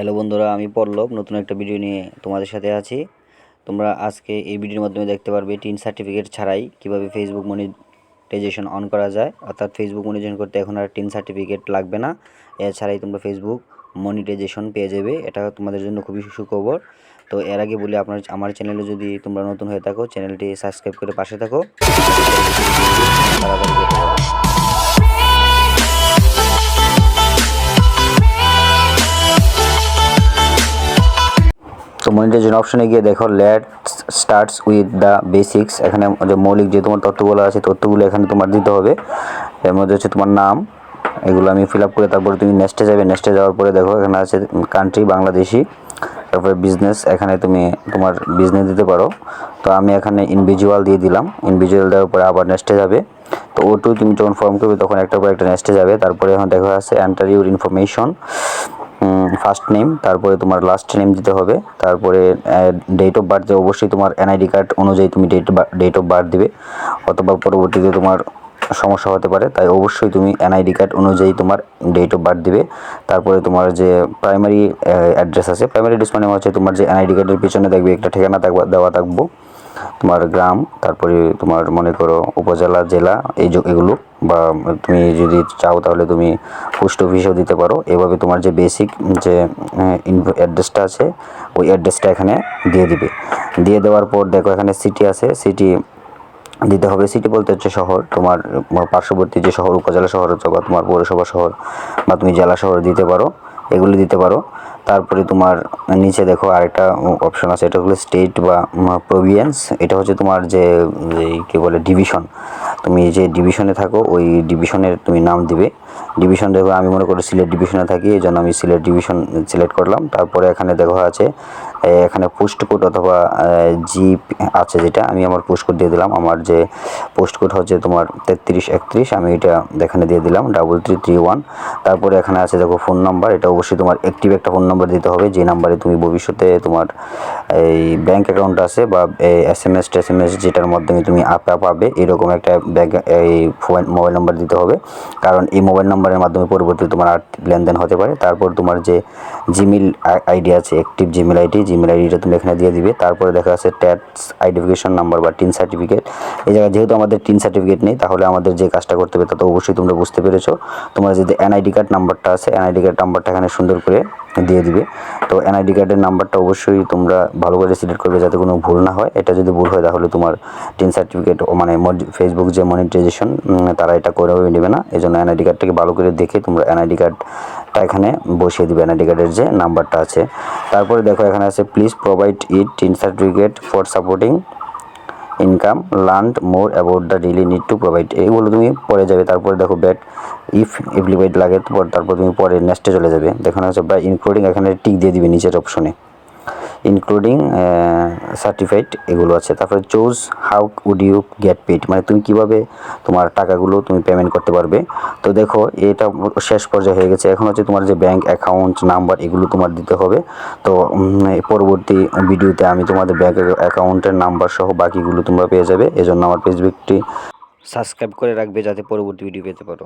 Hello বন্ধুরা, আমি পল্লব, নতুন একটা ভিডিও নিয়ে তোমাদের সাথে আছি। তোমরা আজকে এই ভিডিওর মাধ্যমে দেখতে পারবে টিন সার্টিফিকেট ছাড়াই কীভাবে ফেসবুক মনিটাইজেশন অন করা যায়। অর্থাৎ ফেসবুক মনিটাইজেশন করতে এখন আর টিন সার্টিফিকেট লাগবে না। এছাড়াই তোমরা ফেসবুক মনিটাইজেশন পেয়ে যাবে। এটা তোমাদের জন্য খুবই সুখবর। তো এর আগে বলি, আপনার আমার চ্যানেলে যদি তোমরা নতুন হয়ে থাকো চ্যানেলটি সাবস্ক্রাইব করে পাশে থাকো। মনিটাইজেশন অপশনে গিয়ে দেখো let starts with the basics এখানে যে মৌলিক যে তোমার তথ্যগুলো আছে, তথ্যগুলো এখানে তোমার দিতে হবে। এর মধ্যে হচ্ছে তোমার নাম, এগুলো আমি ফিল আপ করে তারপরে তুমি নেক্সটে যাবে। নেক্সটে যাওয়ার পরে দেখো, এখানে আছে কান্ট্রি বাংলাদেশি। তারপরে বিজনেস এখানে তুমি তোমার বিজনেস দিতে পারো। তো আমি এখানে ইনভিজুয়াল দিয়ে দিলাম। ইনভিজুয়াল দেওয়ার পরে আবার নেক্সটে যাবে। তো ও টু তুমি যখন ফর্ম করবে, তখন একটা পর একটা নেক্সটে যাবে। তারপরে এখন দেখা আছে enter your information first name তারপরে তোমার লাস্ট নেম দিতে হবে, তারপরে ডেট অফ বার্থ অবশ্যই তোমার এনআইডি কার্ড অনুযায়ী তুমি ডেট ডেট অফ বার্থ দিবে, অথবা পরবর্তীতে তোমার সমস্যা হতে পারে, তাই অবশ্যই তুমি এনআইডি কার্ড অনুযায়ী তোমার ডেট অফ বার্থ দিবে, তারপরে তোমার যে প্রাইমারি অ্যাড্রেস আছে প্রাইমারি অ্যাড্রেস মানে হচ্ছে তোমার যে এনআইডি কার্ডের পিছনে দেখবে একটা ঠিকানা থাকবা, দেওয়া থাকব, তোমার গ্রাম, তারপরে তোমার মনে করো উপজেলা, জেলা, এই এগুলো। বা তুমি যদি চাও তাহলে তুমি পোস্ট অফিসেও দিতে পারো। এভাবে তোমার যে বেসিক যে অ্যাড্রেসটা আছে, ওই অ্যাড্রেসটা এখানে দিয়ে দিবে। দিয়ে দেওয়ার পর দেখো এখানে সিটি আছে। সিটি দিতে হবে। সিটি বলতে হচ্ছে শহর। তোমার পার্শ্ববর্তী যে শহর, উপজেলা শহর হচ্ছে বা তোমার পৌরসভা শহর বা তুমি জেলা শহর দিতে পারো। এগুলি দিতে পারো। তারপরে তোমার নিচে দেখো আরেকটা অপশন আছে। এটা হলো স্টেট বা প্রভিয়েন্স এটা হচ্ছে তোমার যে কী বলে ডিভিশন তুমি যে ডিভিশনে থাকো ওই ডিভিশনের তুমি নাম দিবে। ডিভিশন দেখো, আমি মনে করি সিলেট ডিভিশনে থাকি, এই জন্য আমি সিলেট ডিভিশন সিলেক্ট করলাম। তারপরে এখানে দেখো আছে এখানে পোস্ট কোড অথবা জি আছে যেটা, আমি আমার পোস্ট কোড দিয়ে দিলাম। আমার যে পোস্ট কোড হচ্ছে তোমার তেত্রিশ একত্রিশ, আমি এটা এখানে দিয়ে দিলাম ডাবল থ্রি থ্রি ওয়ান তারপরে এখানে আছে দেখো ফোন নাম্বার এটা অবশ্যই তোমার অ্যাক্টিভ একটা ফোন নাম্বার দিতে হবে। যে নাম্বারে তুমি ভবিষ্যতে তোমার, এই ব্যাঙ্ক অ্যাকাউন্ট আছে বা এস এম এস টেস এম এস যেটার মাধ্যমে তুমি আপা পাবে, এরকম একটা ব্যাংক এই মোবাইল নাম্বার দিতে হবে। কারণ এই মোবাইল নাম্বারের মাধ্যমে পরবর্তীতে তোমার আর্থিক লেনদেন হতে পারে। তারপর তোমার যে জিমেল আইডি আছে অ্যাক্টিভ জিমেল আইডি জিমেল আইডিটা তুমি এখানে দিয়ে দিবে। তারপরে দেখা আছে ট্যাক্স আইডেন্টিফিকেশন নাম্বার বা টিন সার্টিফিকেট এই জায়গায় যেহেতু আমাদের টিন সার্টিফিকেট নেই, তাহলে আমাদের যে কাজটা করতে হবে তা তো অবশ্যই তোমরা বুঝতে পেরেছ। তোমার যদি এনআইডি কার্ড নাম্বারটা আছে এনআইডি কার্ড নাম্বারটা এখানে সুন্দর করে দিয়ে দিবে। তো এনআইডি কার্ডের নাম্বারটা অবশ্যই তোমরা ভালো করে সিলেক্ট করবে যাতে কোনো ভুল না হয়। এটা যদি ভুল হয় তাহলে তোমার টিন সার্টিফিকেট মানে ফেসবুক যে মনিটাইজেশন তারা এটা করেও নেবে না। এই জন্য এনআইডি কার্ডটাকে ভালো করে দেখে তোমরা এনআইডি কার্ডটা এখানে বসিয়ে দিবে। এনআইডি কার্ডের যে নাম্বারটা আছে। তারপরে দেখো এখানে আছে please provide it TIN certificate for supporting income learn more about the daily need to provide এইগুলো তুমি পরে যাবে, তারপরে দেখো ব্যাট ইফ এপ্লিকেড লাগে, তারপর তারপর তুমি পরে নেক্সটে চলে যাবে। দেখানো হচ্ছে বা ইনক্লুডিং এখানে টিক দিয়ে দিবে নিচের অপশনে ইনক্লুডিং সার্টিফাইড এগুলো আছে। তারপরে choose how would you get paid মানে তুমি কীভাবে তোমার টাকাগুলো তুমি পেমেন্ট করতে পারবে। তো দেখো, এটা শেষ পর্যায়ে হয়ে গেছে। এখন হচ্ছে তোমার যে ব্যাংক অ্যাকাউন্ট নাম্বার এগুলো তোমার দিতে হবে। তো পরবর্তী ভিডিওতে আমি তোমাদের ব্যাংক অ্যাকাউন্টের নাম্বার সহ বাকিগুলো তোমরা পেয়ে যাবে। এজন্য আমার ফেসবুকটি সাবস্ক্রাইব করে রাখবে যাতে পরবর্তী ভিডিও পেতে পারো।